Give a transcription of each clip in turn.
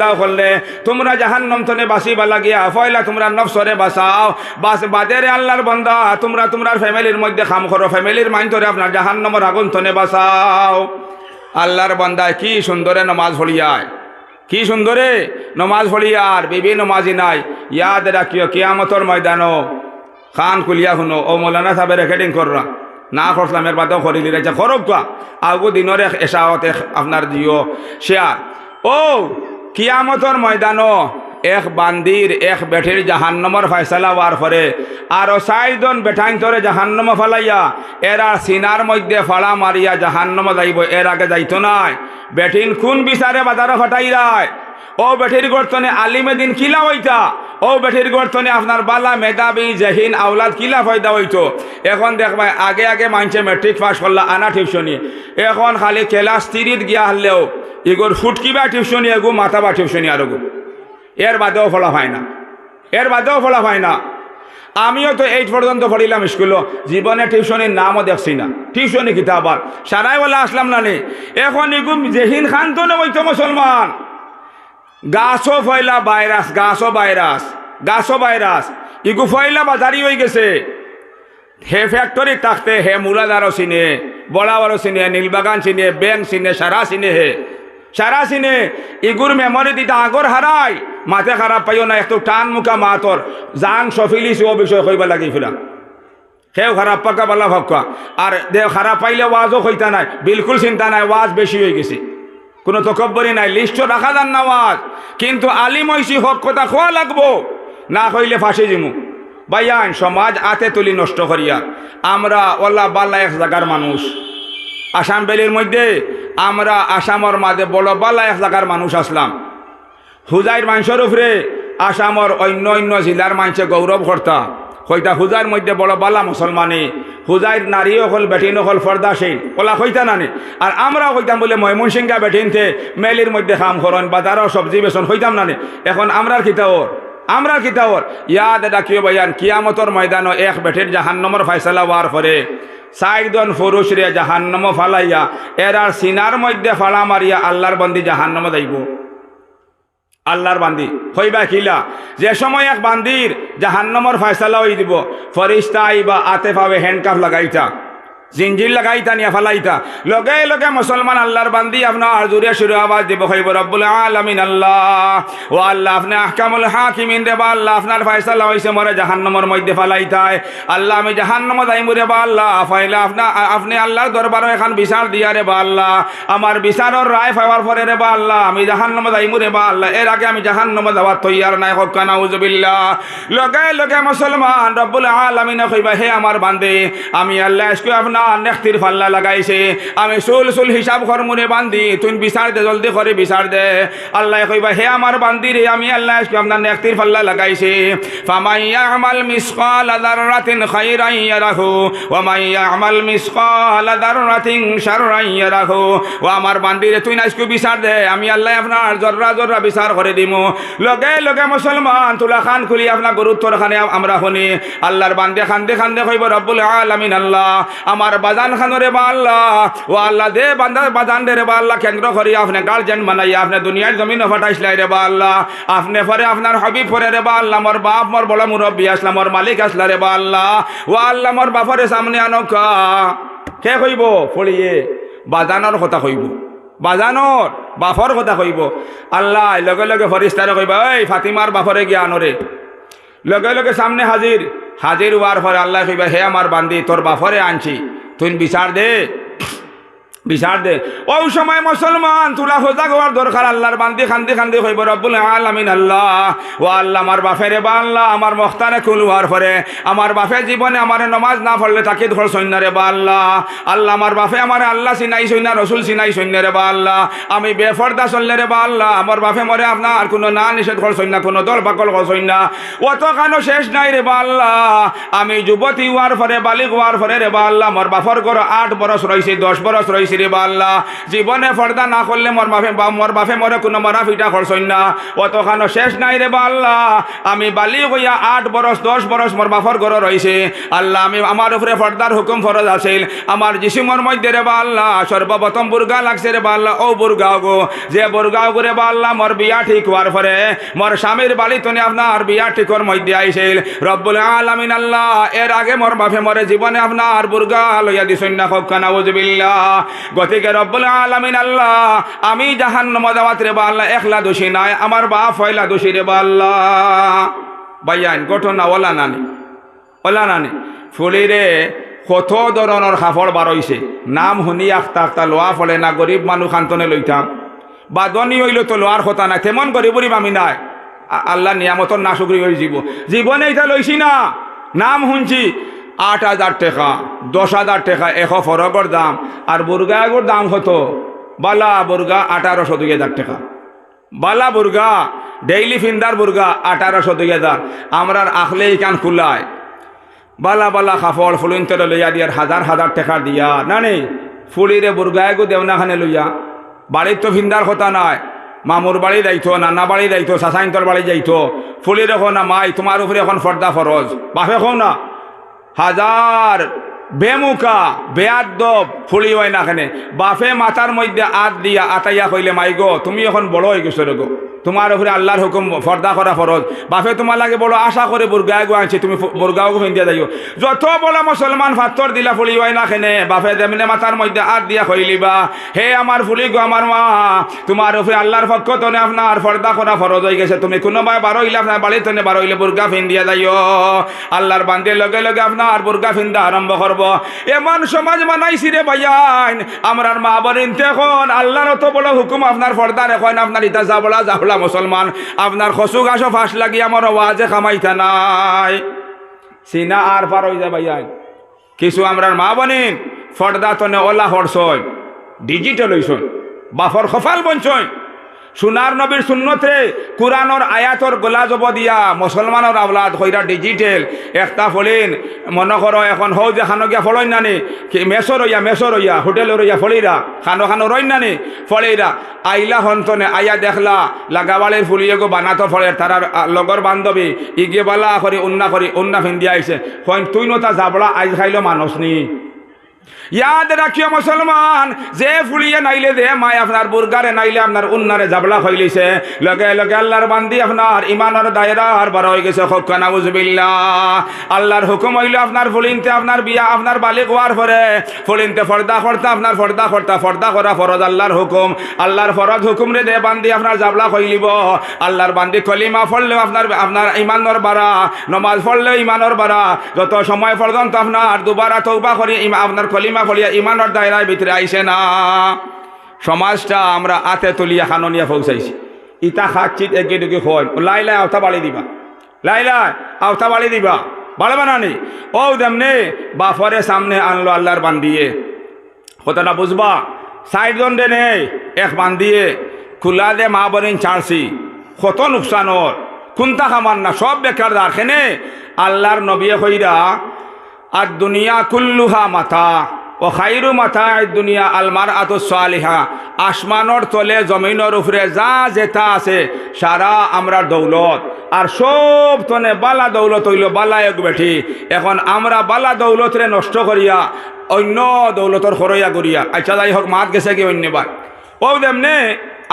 দাও করলে তোমরা জাহান্নম তনে বাসিবা লাগিয়া, ফয়লা তোমরা নফসরে বাঁচাও। বাস বাদেরে আল্লাহর বন্দা, তোমরা তোমরার ফ্যামিলির মধ্যে খাম করো, ফ্যামিলির মাইন ধরে আপনার জাহান্নমর আগুন তনে বাঁচাও। আল্লাহর বন্দায় কি সুন্দরে নমাজ ভরিয়ায় কি সুন্দরে নমাজ ভরিয়ার বিবি নমাজি নাই। ইয়াদ রাখিও, কিয়ামতর ময়দানো খান কুলিয়া শুনো, ও মৌলানা সাহেব, রেকর্ডিং কররা না। করলাম এর বাদেও করিলি রেখে খরব কা আগু দিনের এসাওত আপনার দিও। শেয়ার ও কিয়ামতর ময়দানো এক বান্দির, এক বেঠির জাহান্নমর ফয়সালা হওয়ার পরে আরও চাইজন বেঠাইন তরে জাহান্নম ফালাইয়া এরা সিনার মধ্যে ফাড়া মারিয়া জাহান্নম যাইব, এর আগে যাইতো নাই। বেঠিন খুন বিচারে বাজারে হটাই রায় ও বেঠির গর্তনে আলিমে দিন কিলা হইতা? ও বেঠির গর্তনে আপনার বালা মেধাবী, জহিন আওলাদ কিলা ফয়দা হইতো? এখন দেখবা আগে আগে মানছে মেট্রিক পাস করলা, আনা টিউশনি এখন খালি ক্লাস তিরিত গিয়া হলেও এগোর ফুটকিবা টিউশনি এগো মাথাবা টিউশনি আর গো এর বাদেও ফলা হয় না। এর বাদেও ফলা হয় না। আমিও তো এইট পর্যন্ত পড়িলাম স্কুলও জীবনে টিউশনের নামও দেখছি না। টিউশনি কিতাবার সারাই বলে আসলাম না নে। এখন এগুম জেহিন খান তো নইতো মুসলমান। গাছও ফয়লা ভাইরাস, গাছও ভাইরাস গাছও ভাইরাস। ইগু ফয়লা বাজারি হয়ে গেছে। হে ফ্যাক্টরি থাকতে হে মুলাদারও চিনে বড়াবারও চিনে, নীলবাগান চিনে, ব্যাংক চিনে, সারা চিনে হে। সারা চিনে, ইগুর মেমরি দিতে আগর হারাই মাথে খারাপ পাইও না, একটু টান মুখা মাতর জান সফিলিস ও বিষয় কইব লাগি ফিরা সেও খারাপ পাকা বালা ভাবকা আর দে খারাপ পাইলে ওয়াজও হইতা নাই, বিলকুল চিন্তা নাই ওয়াজ বেশি হয়ে গেছে। কোনো তকব্বরি নাই লিস্ট রাখা যান না ওয়াজ কিন্তু আলিম হইছি হক কথা খোয়া লাগবো, না কইলে ফাঁসি জিমু বাইয়ান সমাজ আতে তুলি নষ্ট করিয়া, আমরা ওলা বাল্লা এক জায়গার মানুষ। আসাম বেলির মধ্যে আমরা আসামর মাঝে বালা এক জায়গার মানুষ আসলাম। হুজাইর মানুষের উপরে আসামর অন্য অন্য জেলার মানুষে গৌরব কর্তা। হইতা হুজার মধ্যে বড় বালা মুসলমানে, হুজাইর নারীও হল, বেটিনও হল, ফর্দাসীন, ওলা হইতা নানি? আর আমরা হইতাম বলে ময়মন ময়মনসিংহা বেটিনতে মেলির মধ্যে খাম করন বাজারও সবজি বেসন হইতাম নানি? এখন আমরার কিতাওর আমরা কিতাওর ইয়াদ ডাকিও বাইয়ান কিয়ামতর ময়দানও এক বেটির জাহান্নমর ফাইসালা হওয়ার পরে চারজন পুরুষ রে জাহান্নম ফালাইয়া এরার সিনার মধ্যে ফালা মারিয়া আল্লাহর বন্দি জাহান্নম যাইব। আল্লাহর বান্দি। হইবা খিলা যে সময় এক বান্দির জাহান্নমর ফয়সালা হয়ে দিব ফরিস্তা আইবা আতে পাবে হ্যান্ডকাফ লাগাইতা। জিঞ্জির লাগাইতা, নিয়া ফালাইতা। লগে লগে মুসলমান আল্লাহর বান্দি আপনার জুড়ে সুরে আওয়াজ দিব হইব রব্বুল আলামিন আল্লাহ। ও আল্লাহ, আপনি আহকামুল হাকিমিন রে বা আল্লাহ, আপনার ফয়সালা হইছে মরে জাহান্নমর মধ্যে ফালাইতায়। আল্লাহ, আমি জাহান্নম যাইমু রে বা আল্লাহ, ফাইলা আপনা, আপনি আল্লাহর দরবারও এখন বিচার দিয়া রে বা আল্লাহ। আমার বিচারর রায় পাওয়ার পরে রে বা আল্লাহ, আমি জাহান্নম যাইমু রে বা আল্লাহ। এর আগে আমি জাহান্নম যাওয়ার তৈয়ার নাই, হক্কা নাউজুবিল্লাহ। লগে লগে মুসলমান রব্বুল আলামিন কইবা, হে আমার বান্দে, আমি আল্লাহ, আজকে আপনার চুল বান্ধি তুই দে, জলদি দে। আল্লাহ আমার আমি তুই আজকে বিচার দে, আমি আল্লাহ আপনার জর্রা জর্রা বিচার করে দিমু। লগে লগে মুসলমান, তুলা খান খুলি আপনার গুরুত্বর খানে আমরা শুনি। আল্লাহর বান্দে খান্দে খান্দে কইব, রব্বুল আলামিন আল্লাহ, আমার বাজান খানরে বা আল্লাহ ও আল্লাহ দে বান্দা বাজান রে বা আল্লাহ কেন্দ্র করি আপনি গার্জেন বানাই, আপনি দুনিয়ার জমিন ফাটাইছিলাই রে বা আল্লাহ আপনি পরে আপনার হবিব পরে রে বা আল্লাহ মোর বাপ, মোর বড় মুরব্বী আসলা, মোর মালিক আসলা রে বা আল্লাহ ও আল্লাহ, মোর বাপরে সামনে আনকা কে। কইব? ফলিয়ে। বাজানোর কথা কইব। বাজানোর বাফর কথা কইব। আল্লাহ, লগে লগে ফরিস্তারে কইব, এই ফাতিমার বাফরে গিয়া আনরে লগে লগে সামনে হাজির। হাজির হওয়ার পরে আল্লাহ কইবা, হে আমার বান্দি, তোর বাফরে আনছি। তুই বিচার দে। বিচার দে। ওই সময় মুসলমান, তুলা হোজা হওয়ার দরকার, আল্লাহর বান্দি খান্দি খান্দি হইব রব্বুল আলামিন আল্লাহ। ও আল্লাহ, আমার বাফেরে বা আল্লাহ আমার মখতারে হওয়ার পরে, আমার বাফে জীবনে আমার নমাজ না পড়লে তাকে ধর সৈন্যরে বা আল্লাহ আল্লাহ, আমার বাফে আমার আল্লাহ চিনাই সৈন্য, রসুল চিনাই সৈন্যরে বা আল্লাহ আমি বেফর্দা চললে রে বা আল্লাহ আমার বাফে মরে আপনার কোনো না নিষেধ কর সৈন্য, কোনো দল বাকল কর সৈন্য। অত কানো শেষ নাই রে বা আল্লাহ আমি যুবতী হওয়ার পরে, বালিক হওয়ার পরে রে বা আল্লাহ আমার বাফর করো আট বরস রয়েছে দশ বরস রয়েছে রে বা আল্লাহ জীবনে পর্দা না করলে মোর বাপে বা মোর বাপে মরে কোনো মরা ফিটা খরচই না। অতখানো শেষ নাই রে বাল্লা আমি বালি হইয়া আট বরস দশ বরস মোর বাপর ঘর রয়েছে আল্লাহ, আমি আমার উপরে পর্দার হুকুম ফরজ আছিল। আমার যিশুমর মধ্যে রে বা আল্লাহ সর্বপ্রথম বুর্গা লাগছে রে বা আল্লাহ ও বুর্গাও গো, যে বুর্গাও করে বা আল্লাহ মোর বিয়া ঠিক হওয়ার পরে মোর স্বামীর বাড়ি তনে আপনার বিয়া ঠিকর মধ্যে আইছিল। রব্বুল আলামিন আল্লাহ, এর আগে মোর বাপে মরে জীবনে আপনার বুর্গা লইয়া দিছেন না খোকানা বুঝবিল্লা গতিকে রব্বুল আলামিন আল্লাহ, আমি জাহান নমদাওয়াত রে বা আল্লাহ, একলা দোষী নাই, আমার বাপ হইলা দোষী রে বা আল্লাহ। বাইয়ান ঘটনা ওলা নানি ওলা নানি। ফুলিরে কত ধরনের সাফৰ বাৰইছে নাম শুনি আখতা আখতা লোৱা ফলে না গৰীব মানুহ খান্তনে লৈতাম বা ধনী হইলে তো লোৱাৰ কথা নাই তেমন গৰীবরিব আমি নাই। আল্লাহ নিয়ামতর না শুক্রি হয়ে জীব। জীবনে এটা লইছি না, নাম শুনছি আট হাজার টাকা, দশ হাজার টাকা, এশ ফরকর দাম। আর বুর্গাগর দাম কত? বালা বুর্গা আঠারোশো দুই হাজার টাকা। বালা বুর্গা, ডেইলি ফিন্দার বুর্গা আঠারোশো দুই হাজার। আমরার আখলে ইকান খুলায়। বালা বালা কাপড় ফুলিনতে লইয়া দিয়ার হাজার হাজার টাকা দিয়া। না নেই ফুলিরে বুর্গায় গো দেওনাখানে লইয়া। বাড়ির তো ফিন্দার কথা নাই। মামুর বাড়ি যাইতো, নানা বাড়ি যাইতো সাসাইন্তর বাড়ি যাইতো। ফুলির এখন না, মাই, তোমার উপরে এখন ফর্দা ফরজ। বাপে এখন না হাজার বেমুকা বেয়াদব ফুলি হয় না বাপে মাথার মধ্যে আত দিয়া আতাইয়া কইলে মাই গো তুমি এখন বড় হয়ে গেছো রে গো। তোমার উপরে আল্লাহর হুকুম ফর্দা করা ফরজ। বাপে, তোমার লাগে বড় আশা করে বুর্গায় গো আনছি, তুমি বুর্গাও ফিন্দিয়া যাইও। যত বড় মুসলমান ফাত্তর দিলা ফুলি হয় না খেনে, বাপে, যেমনে মাথার মধ্যে আত দিয়া কইলিবা হে আমার ফুলি গো, আমার মা, তোমার উপরে আল্লাহর পক্ষ তনে আপনার ফর্দা করা ফরজ হয়ে গেছে। তুমি কোনোবাই বারো হইলে আপনার বাড়ি তনে বারো হইলে বুর্গা ফিন্দিয়া যাইও। আল্লাহর বান্ধে লগে লগে আপনার বুর্গা ফিন্দা আরম্ভ করব। এমন সমাজ বানাইছি রে ভাইয়ান আমরার মা বোন এখন আল্লাহর অত বড় হুকুম আপনার ফর্দার এখন আপনার ইতা যাবলা যাবলা মুসলমান, আপনার খসু গাছও ফাঁস লাগি আমার ওয়াজে খামাইতা নাই। সিনা আর পার হয়ে যায় ভাইয়া কিছু আমরার মা বনি ফর্দা তনে ওলা হরসয় ডিজিটাল হইসন বাফর খফাল বঞ্চয় সোনার নবীর সুন্নতে কোরআনর আয়াতর গোলা জব দিয়া মুসলমানের আওলাদ হইরা ডিজিটেল একটা ফলিন মনে করো এখন হৌ যে খানো গিয়া ফলইন নানি কি মেসো রইয়া মেসো রইয়া হোটেল রইয়া ফলিরা খানো খানো রইন নানি ফলিরা আইলা হন্তনে আইয়া দেখলা লাগাবালের ফুলিয়ে গো বানাতো ফলের তারার আ, লগর বান্ধবী ইগে বালা করি উন্না করি উন্না ফিন্দি আইছে কইন তুই নতা যাবলা আইজ খাইলো মানুষ নি। ইয়াদ রাখিও মুসলমান যে ফুলিয়ে নাইলে দে মায় আপনার বুর্গারে নাইলে আপনার উন্নারে জাবলা হইলিছে লগে লগে আল্লাহর বান্দি আপনার ইমানের দায়রার বার হয়ে গেছে হকানা বুঝবিল্লা আল্লাহর হুকুম হইলে আপনার ফুলিনতে আপনার বিয়া আপনার বালিক হওয়ার পরে ফুলিনতে ফর্দা করতা আপনার ফর্দা করতা ফর্দা করা ফরজ আল্লাহর হুকুম আল্লাহর ফরজ হুকুম রে দে বান্দি আপনার জাবলা হইলিব আল্লাহর বান্দি কলিমা ফললেও আপনার আপনার ইমানর বাড়া নমাজ পড়লেও ইমানর বাড়া যত সময় পর্যন্ত আপনার দুবারা তৌবা করি আপনার কলিমা ফলিয়া ইমানর দায়রার ভিতরে আইসে না। সমাজটা আমরা আতে তুলিয়া খাননিয়া পৌঁছাইছি। ইতা খাচ্ছিত একে দুকে হয় লাই লাই, আওতা বাড়ি দিবা। লাই লাই, আওতা বাড়ি দিবা। বাড়বে না নি। ও দেমনে বাফরে সামনে আনলো আল্লাহর বান্দিয়ে। কথাটা বুঝবা? সাইড দণ্ডে নেই, এক বান্দিয়ে। খোলা দে মা বরিন ছাড়ছি। কত নোকসানর কোনটা খামার না? সব বেকার রাখেনে আল্লাহর নবিয়ে কইরা আর দুনিয়া কুল্লুহা মাথা, ও খাইরু মাথা দুনিয়া আলমার আতো সালিহা। আসমানর তলে, জমিনের উপরে যা যেটা আছে, সারা আমরা দৌলত। আর সব তনে বালা দৌলত হইল বালা এক বেঠি এখন আমরা বালা দৌলতরে নষ্ট করিয়া, অন্য দৌলতর খরইয়া করিয়া। আচ্ছা যাই হোক, মাত গেছে কি অন্যবার? ও দেমনে,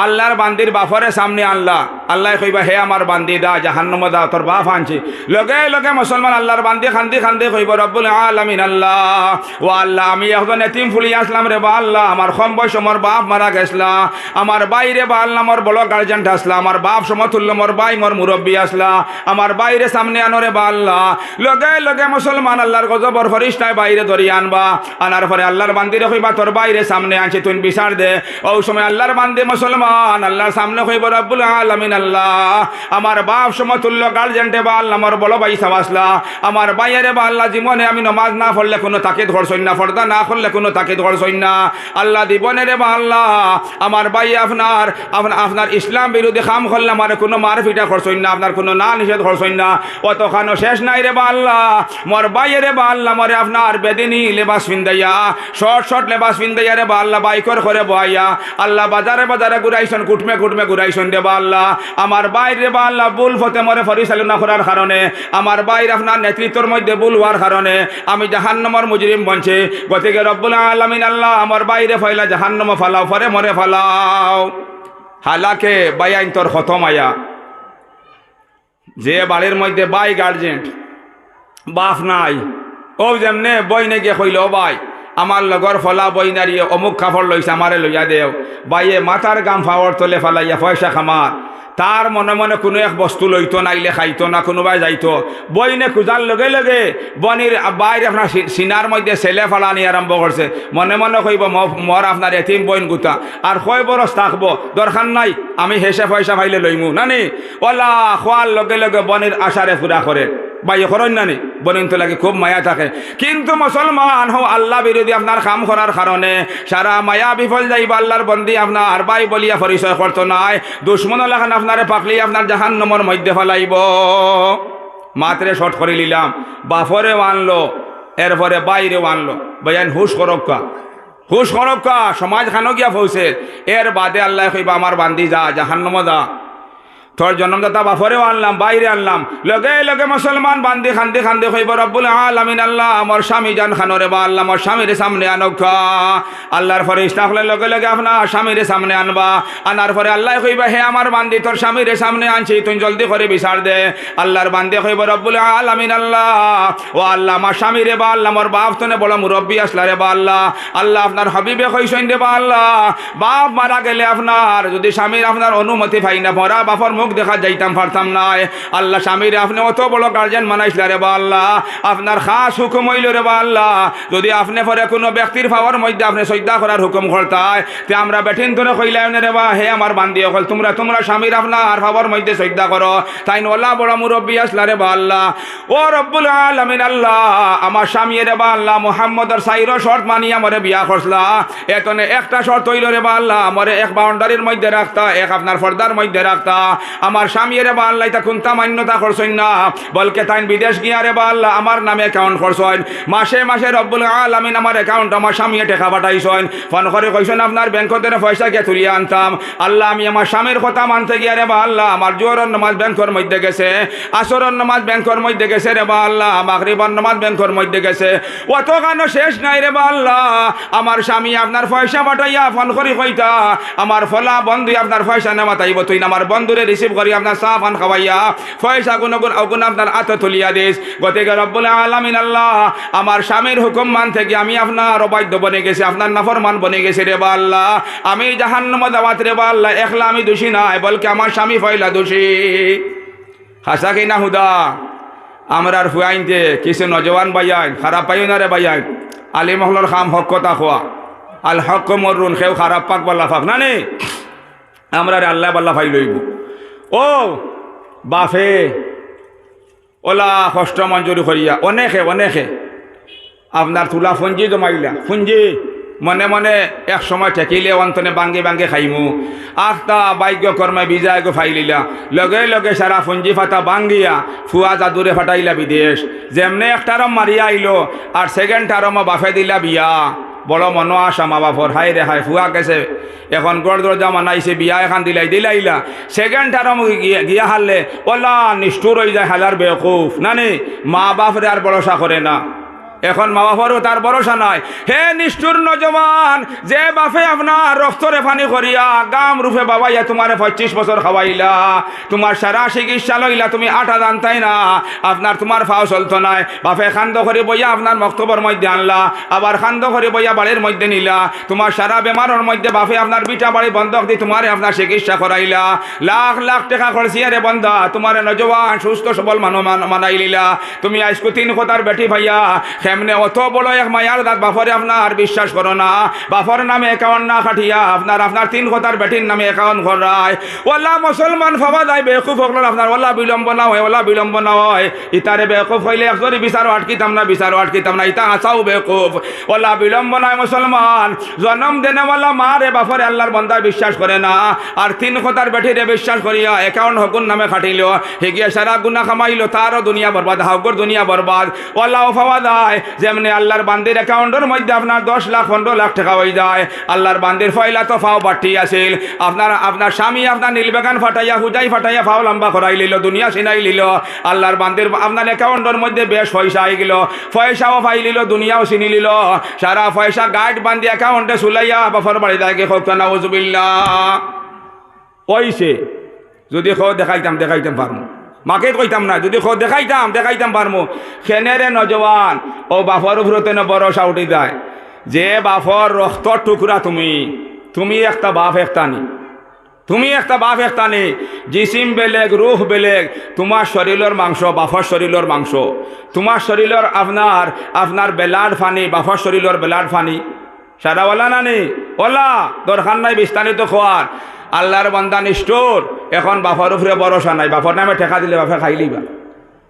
আল্লাহর বান্দির বাফরে সামনে আনলা। আল্লাহ কইবা, হে আমার বান্দি, দা জাহান্নম, দা তোর বাপ আনছি। লগে লগে মুসলমান আল্লাহর বান্দি, খান্দি খান্দি কইব, রব্বুল আলামিন, আল্লাহ। ও আল্লাহ, আমি এখন এতিম ফুলি আসলাম রে বা আল্লাহ। আমার কম বয়স আমার বাপ মারা গেছলা আমার বাইরে বা আল্লাহ, মোর বড় গার্জেন্ট আসলা। আমার বাপ সমতুল্য, মোর বাই মোর মুরব্বী আসলা। আমার বাইরে সামনে আনো রে বা আল্লাহ। লগে লগে মুসলমান আল্লাহর গজবর ফরিস্তায় বাইরে ধরিয়ে আনবা। আনার পরে আল্লাহর বান্দিরে কইবা, তোর বাইরে সামনে আনছি, তুই বিচার দে। ও সময় আল্লাহর বান্দি মুসলমান, আল্লাহর সামনে কইব, রব্বুল আলামিন আল্লাহ আমার বাপ সমতুল্য গার্জেন্টে বা আমার বড় ভাই সাবাসলা আমার বাইরে বা আল্লাহ জীবনে আমি নমাজ না পড়লে কোনো তাকে ধরছই না ফর্দা না করলে কোনো তাকে ধরছই না। আল্লাহ জীবনের বা আল্লাহ আমার ভাই আপনার আপনার ইসলাম বিরোধী খাম করলে আমার কোনো মারফিটা করছই না, আপনার কোনো না নিষেধ করছই না। অতখানো শেষ নাই রে বা আল্লাহ। মোর বাইরে বা আল্লাহ মরে আপনার বেদিনী লেবাস ফিন্দাইয়া শর্ট শর্ট লেবাস ফিন্দাইয়া রে বা আল্লাহ বাইকর করে বহাইয়া, আল্লাহ বাজারে বাজারে ঘুরাইছন, কুটমে কুটমে ঘুরাইছন রে বা আল্লাহ। আমার বাইরে বা আল্লাহ বুল ফতে মরে পরিচালনা করার কারণে, আমার বাইর আপনার নেতৃত্বর মধ্যে ভুল হওয়ার কারণে আমি জাহান্নমর মুজরিম বনছে। গতিকে রব্বুল আলমিন আল্লাহ আমার বাইরে ফয়লা, জাহান্নম ফালাও ফরে মরে ফালাও। হালাকে বাইআইন তোর খতম আয়া যে বাড়ির মধ্যে বাই গার্জেন্ট, বাপ নাই, ও যেমনে বই নাকি কইল, ও বাই, আমার লগর ফলা বই নারিয়ে অমুক কাপড় লইছে, আমারে লইয়া দেও। বাইয়ে মাথার গাম ফাওয়ার তলে ফালাইয়া, পয়সা খামার তার মনে মনে কোনো এক বস্তু লইতো নাইলে খাইতো না, কোনোবাই যাইতো। বইনে খোঁজার লগে লগে বনির বাইরে আপনার সিনার মধ্যে ছেলে ফালানি আরম্ভ করছে মনে মনে কইব মর আপনার এতিম বইন গুতা আর কয় বরস থাকব। দরকার নাই। আমি হেসে পয়সা ফাইলে লইমু। নানি? ওলা খোয়ার লগে লগে বনির আশারে পুরা করে বাই করেন নানি বনিন তো লাগে খুব মায়া থাকে। কিন্তু মুসলমান হও, আল্লাহ বিরোধী আপনার কাম করার কারণে সারা মায়া বিফল যাইব, আল্লাহর বন্দি আপনার বাই বলিয়া পরিচয় করতো নাই। দুশ্মন লাগান আপনারে পাকলি, আপনার জাহান নম্বর মধ্যে ফেলাইব। মাত্রে শর্ট করে নিলাম। বাফরেও আনলো, এরপরে বাইরেও আনলো। বয়ান, হুশ করক্কা হুশ করক্কা সমাজ খানো গিয়া ফৌসে। এর বাদে আল্লাহ কইবা, আমার বান্দি যা, জাহান্নম যা। তোর জন্মদাতা বাফরেও আনলাম, বাইরে আনলাম। লগে লগে মুসলমান বান্দি খান্দি খান্দি হইব রব্বুল আলামিন আল্লাহ। আমার স্বামী জান খানরে বা আল্লাহ, আমার স্বামীর সামনে আনকা আল্লাহর পরে ইস্তাফলে লগে লগে আপনার স্বামীর সামনে আনবা। আনার পরে আল্লাহ কইবা, হে আমার বান্দি, তোর স্বামীর সামনে আনছি, তুই জলদি করে বিচার দে। আল্লাহর বান্দি কইব, রব্বুল আলামিন আল্লাহ। ও আল্লাহ, আমার স্বামীরে বা আল্লাহ, আমার বাপ তনে বড় মুরব্বী আসলা রে বা আল্লাহ। আল্লাহ আপনার হাবিবে কইসেন রে বা আল্লাহ। বাপ মারা গেলে আপনার, যদি স্বামীর আপনার অনুমতি পাই না, মরা বাপর মুখ দেখা যাইতাম, পারতাম নাই আল্লাহ স্বামীরে আপনি অত বড় গার্জেন মানাইছিল রে বা আল্লাহ। আপনার খাস হুকুম হইল রে বা আল্লাহ। যদি আপনি পরে কোনো ব্যক্তির পাওয়ার মধ্যে আপনি শ্রদ্ধা করার হুকুম করতায়, তে আমরা বেঠিন তোরে কইলাম রে বা, হে আমার বান্দি হল তোমরা তোমরা স্বামীর আপনার পাওয়ার মধ্যে শ্রদ্ধা করো। তাই ওলা বড় মুরব্বী আসলা রে বা আল্লাহ। ও রব্বুল আলামিন আল্লাহ, আমার স্বামী রে বা আল্লাহ, মোহাম্মদর সাইরো শর্ত মানিয়া মরে বিয়া করছলা এতনে একটা শর্ত হইল রে বা আল্লাহ মরে এক বাউন্ডারির মধ্যে রাখতা, এক আপনার পর্দার মধ্যে রাখতা। আমার স্বামী রে বা আল্লাহ তা কুন্তা মান্যতা করছেন না। বলকে তাই বিদেশ গিয়া রে বা আল্লাহ, আমার নামে অ্যাকাউন্ট করছেন। মাসে মাসে রব্বুল আলামিন আমার অ্যাকাউন্ট আমার স্বামী টাকা পাঠাইছেন। ফোন করে কইছেন, আপনার ব্যাংকতে পয়সা গিয়ে তুলিয়ে আনতাম? আল্লাহ, আমি আমার স্বামীর কথা মানতে গিয়া রে বা আল্লাহ, আমার জোহরের নামাজ ব্যাংকের মধ্যে গেছে, আসরের নামাজ ব্যাংকের মধ্যে গেছে রে বা আল্লাহ, মাগরিবার নামাজ ব্যাংকের মধ্যে গেছে। অত কেন শেষ নাই রে বা আল্লাহ? আমার স্বামী আপনার পয়সা পাঠাইয়া ফোন করি কইতা, আমার ফলা বন্ধু আপনার পয়সা নেওয়া তাইব, তুই আমার বন্ধুরে রিসিভ করি, আপনার পান খাওয়াইয়া, পয়সা গুণ অগুণ আপনার আত তুলিয়া দিস। গতিকে রব্বুল আলামিন আল্লাহ, আমার স্বামীর হুকুম মান থেকে আমি আপনার অবাধ্য বনে গেছি, আপনার নাফরমান বনে গেছি রে বা আমি জাহান্নম দাওয়াত রে বা একলা আমি দোষী নাই, বলকে আমার স্বামী ফয়লা দোষী। হাসা কি না হুদা? আমরা আর ফুয়াইনতে কিছু নজওয়ান বাইয়াইন খারাপ পাইও না রে বাইয়াইন আলী মহলর খাম হক কথা খোয়া। আল হক মরুন, সেও খারাপ পাক বল্লা ফাক, না নে? আমরা আল্লাহ বাল্লা ফাই লইব। ও বাফে ওলা কষ্ট মঞ্জুরি করিয়া, অনেকে অনেকে। আপনার তুলা ফুঞ্জি জমাইলা ফুঞ্জি। মনে মনে এক সময় ঠেকিলে অন্তনে বাঙ্গে বাঙ্গে খাইমু। আখতা বাইজ্ঞ কর্মে বিজয় গো ফাইলিলা। লগে লগে সারা ফুঞ্জি ফাটা বাঙ্গিয়া ফুয়া জাদুরে ফাটাইলা বিদেশ। যেমনে একটারম মারিয়া আইলো, আর সেকেন্ড টারম বাফে দিলা বিয়া। বড় মন আশা মা বাপর হাই রে হাই ফুয়া গেছে এখন গড় দরজা মানাইছে বিয়া এখান দিলাই দিলাইলা সেকেন্ড টারম গিয়া হারলে ওলা নিষ্ঠুর হয়ে যায় হালার বেকুফ না মা বাপরে আর ভরসা করে না। এখন মা বাবারও তার ভরসা নাই। হে নিষ্ঠুর নজমান যে বাপে আপনার রক্তরে পানি করিয়া গাম রূপে বাবাইয়া তোমার পঁচিশ বছর খাওয়াইলা, তোমার সারা চিকিৎসা লইলা তুমি আটা জানতাই না? আপনার তোমার ফাও চলতো নাই। বাপে খান্দ করে বইয়া আপনার মক্তবর মধ্যে আনলা, আবার খান্দ করে বইয়া বাড়ির মধ্যে নিলা, তোমার সারা বেমারের মধ্যে বাপে আপনার বিটা বাড়ি বন্ধক দিয়ে তোমারে আপনার চিকিৎসা করাইলা। লাখ লাখ টাকা খরচি আরে বন্ধা তোমার নজওয়ান, সুস্থ, সবল মানুষ মানাই লিলা। তুমি আজকু তিন কথার বেটি ভাইয়া এমনি অত বড় এক মায়ার দাঁত, বাফরে আপনার বিশ্বাস করো না। বাফর নামে একাউন্ট না খাটিয়া, আপনার আপনার তিন কথার বেটির নামে একাউন্ট করায় ওলা মুসলমান ফাবা যায়, বেকুফ হকল আপনার ওলা বিলম্ব না হয় ওলা বিলম্ব না হয়। ইতারে বেকুফ হইলে একজনই বিচারও আটকিতাম না বিচারও আটকিতাম না ইতা আসাও বেকুফ। ওলা বিলম্ব নয় মুসলমান, জন্ম দেনে ওলা মা রে বাফরে আল্লাহর বন্দা বিশ্বাস করে না। আর তিন কথার বেটিরে বিশ্বাস করিয়া একাউন্ট হকুন নামে খাটিল। হেগিয়া সারা গুনা কামাইলো, তারও দুনিয়া বরবাদ হাউকর দুনিয়া বরবাদ। ওলা ফাওয়া যায় যেমনি আল্লাহর বান্দির অ্যাকাউন্টের মধ্যে আপনার দশ লাখ, পনেরো লাখ টাকা হয়ে যায়। আল্লাহর বান্দির ফয়লা তো ফাও বাটি আছিল। আপনার আপনার স্বামী আপনার নীলবেগান ফাটাইয়া হুজাই ফাটাইয়া ফাও লম্বা করাই লিল, দুনিয়া চিনাই লিল। আল্লাহর বান্দির, আপনার অ্যাকাউন্টের মধ্যে বেশ পয়সা আই গেল। পয়সাও পাই লিল, দুনিয়াও চিনি লিল। সারা পয়সা গাইড বান্ধি অ্যাকাউন্টে সুলাইয়া বাফর বাড়ি যায় হোক না উজবিল্লা ওইছে যদি খো দেখাইতাম দেখাইতাম পারমু। মাকে কইতাম না, যদি দেখাইতাম দেখাইতাম পারমু। খেনেরে নজওয়ান ও বাফর উপরতে বরসা উঠি যায়। যে বাফর রক্তর টুকরা তুমি তুমি একটা বাপ একটা নি। তুমি একটা বাপ একটা নি জিসিম বেলেগ রুহ বেলেগ তোমার শরীরের মাংস বাফর শরীরের মাংস। তোমার শরীরের আপনার আপনার বেলাড ফানি বাফর শরীরের বেলাড ফানি। সারা ওলা না নি? ওলা দরকার নাই বিস্তারিত খোয়ার আল্লাহর বান্দা নিষ্ঠুর। এখন বাফার উপরে ভরসা নাই। বাফর নামে ঠেকা দিলে বাফে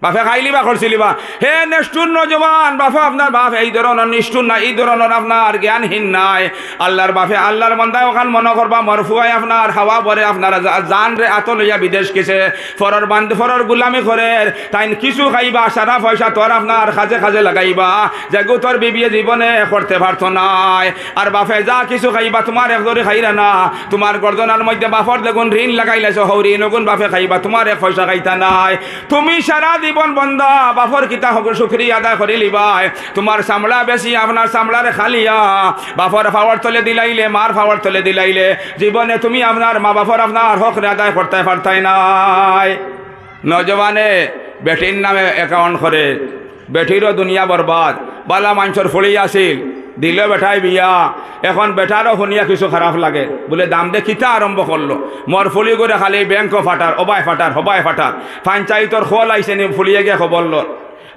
খাইলিবা বাফে খাইলিবা করছিলিবা হে নিষ্ঠুর নজওয়ান বাফে আপনার বাপ, এই ধরনের নিষ্ঠুর নাই এই ধরনের আপনার জ্ঞানহীন নাই। আল্লাহর বাপে আল্লাহর বান্দায় ওখান মনে করবা মরফুয়াই আপনার হাওয়া পরে আপনার জান রে আত লইয়া বিদেশ গেছে। ফরর বান্ধ, ফরর গুলামি করে তাই কিছু খাইবা, সারা পয়সা তোর আপনার খাজে খাজে লাগাইবা। যে গো তোর বিবিয়ে জীবনে করতে পারতো নাই। আর বাপে যা কিছু খাইবা, তোমার একদরে খাইরা না। তোমার গর্দনার মধ্যে বাপর দেখুন ঋণ লাগাইলাছ হৌ ঋণ গুণ বাপে খাইবা, তোমার এক পয়সা খাইতা নাই। তুমি সারা জীবন বন্ধা বাফর কিতা হক সুখরি আদা করে লিবাই তোমার চামড়া বেশি, আপনার চামড়ারে খালিয়া। বাফর ফাওয়ার তলে দিলাইলে, মার ফাওয়ার তলে দিলাইলে। জীবনে তুমি আপনার মা বাফর আপনার হক আদায় করতে পারতাই নাই। নজওয়ানে বেটির নামে অ্যাকাউন্ট করে। বেটিরও দুনিয়া বরবাদ। বালা মাংসর ফুলি আছিল দিল বেটাই বিয়া। এখন বেটারও শুনিয়া কিছু খারাপ লাগে। বলে দাম দে কিতা আরম্ভ করল মর ফুলি করে খালি ব্যাংক ফাটার অবাই ফাটার হবাই ফাটার পঞ্চায়েতর খোল আইসে নি ফুলিয়ে গিয়ে খবর লর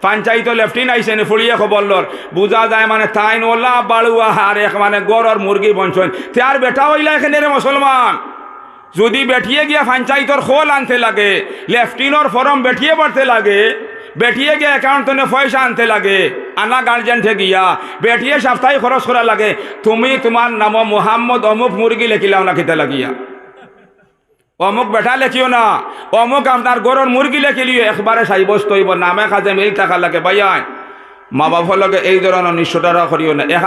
পঞ্চায়েত লেফটিন আইসে নি ফুলিয়ে খবর লর বুঝা যায় মানে তাই নোলা বাড়ুয়া আর এক মানে গড়র মুরগি বঞ্চন তার বেটা হইলা এখানে রে মুসলমান যদি বেঠিয়ে গিয়া পঞ্চায়েতর খোল আনতে লাগে লেফটিনর ফরম বেঠিয়ে পড়তে লাগে বেঠিয়ে গিয়ে অ্যাকাউন্ট পয়সা আনতে লাগে আনা গার্জেন থেকে গিয়া বেঠিয়ে সাপ্তাহিক খরচ করা লাগে তুমি তোমার নাম মোহাম্মদ অমুক মুরগি লেখিলাও না খেতে লাগিয়া অমুক বেটা লেখিও না অমুক আপনার গরুর মুরগি লেখিলিও একবারে সাইবস্ত হইব নামে খাজে মিল থাকা লাগে ভাইয়া মা বাবার লগে এই ধরনের নিষ্ঠতা করিও না এখান